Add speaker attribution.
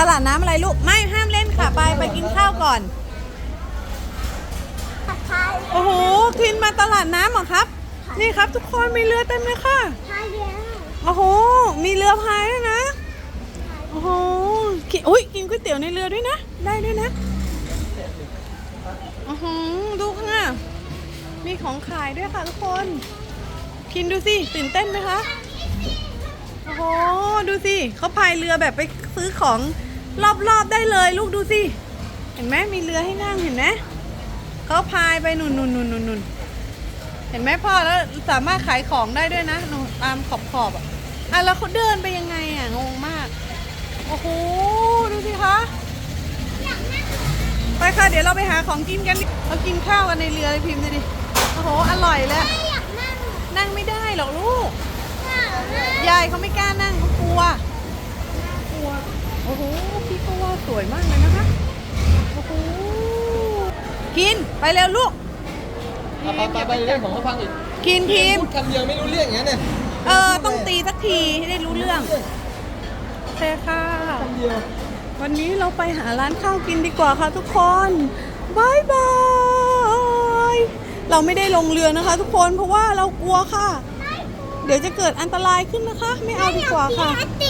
Speaker 1: ตลาดน้ำอะไรลูก ไม่ห้ามเล่นค่ะ ไปไปกินข้าวก่อน
Speaker 2: ผัดไทย
Speaker 1: โอ้โหกินมาตลาดน้ำเหรอครับ นี่ครับทุกคนมีเรือเต็มเลยค่ะ
Speaker 2: ไทยเดียว
Speaker 1: โอ้โห มีเรือพายด้วยนะ โอ้โหกินอุ้ยกินก๋วยเตี๋ยวในเรือด้วยนะ ได้ด้วยนะโอ้โหดูข้างหน้ามีของขายด้วยค่ะทุกคน กินดูสิตื่นเต้นไหมคะ โอ้โห ดูสิเขาพายเรือแบบไปซื้อของ รอบๆได้เลย ลูกดูสิ เห็นไหมมีเรือให้นั่งเห็นไหมเขาพายไปนุนนุนนุนนุนนุนเห็นไหมพ่อแล้วสามารถขายของได้ด้วยนะนูตามขอบขอบอะอะแล้วเขาเดินไปยังไงอะงงมาก โอ้โหดูสิคะไปค่ะเดี๋ยวเราไปหาของกินกันดิเรากินข้าวกันในเรือเลยพิมพ์ดูดิโอ้โหอร่อยเลย
Speaker 2: ไม่อยากนั่ง
Speaker 1: ไม่ได้หรอกลูก
Speaker 2: ยากนั่ง
Speaker 1: ยเขาไม่กล้านั่งเขากลัวกลัวโอ้โห สวยมากเลยนะคะ โอ้โห กินไปเร็วลูก
Speaker 3: เอาไปไปไปเรื่องของเขาฟังอีก
Speaker 1: กินพิม
Speaker 3: พูดคำเดียวไม่รู้เรื่องอย่างนั้นเนี่ย
Speaker 1: เออ ต้องตีสักทีให้ได้รู้เรื่องโอเคค่ะ
Speaker 3: คำเดียว
Speaker 1: วันนี้เราไปหาร้านข้าวกินดีกว่าค่ะทุกคนบายบาย เราไม่ได้ลงเรือนะคะ ทุกคนเพราะว่าเรากลัวค่ะ เดี๋ยวจะเกิดอันตรายขึ้นนะคะ ไม่เอาดีกว่าค่ะ
Speaker 2: ไอติ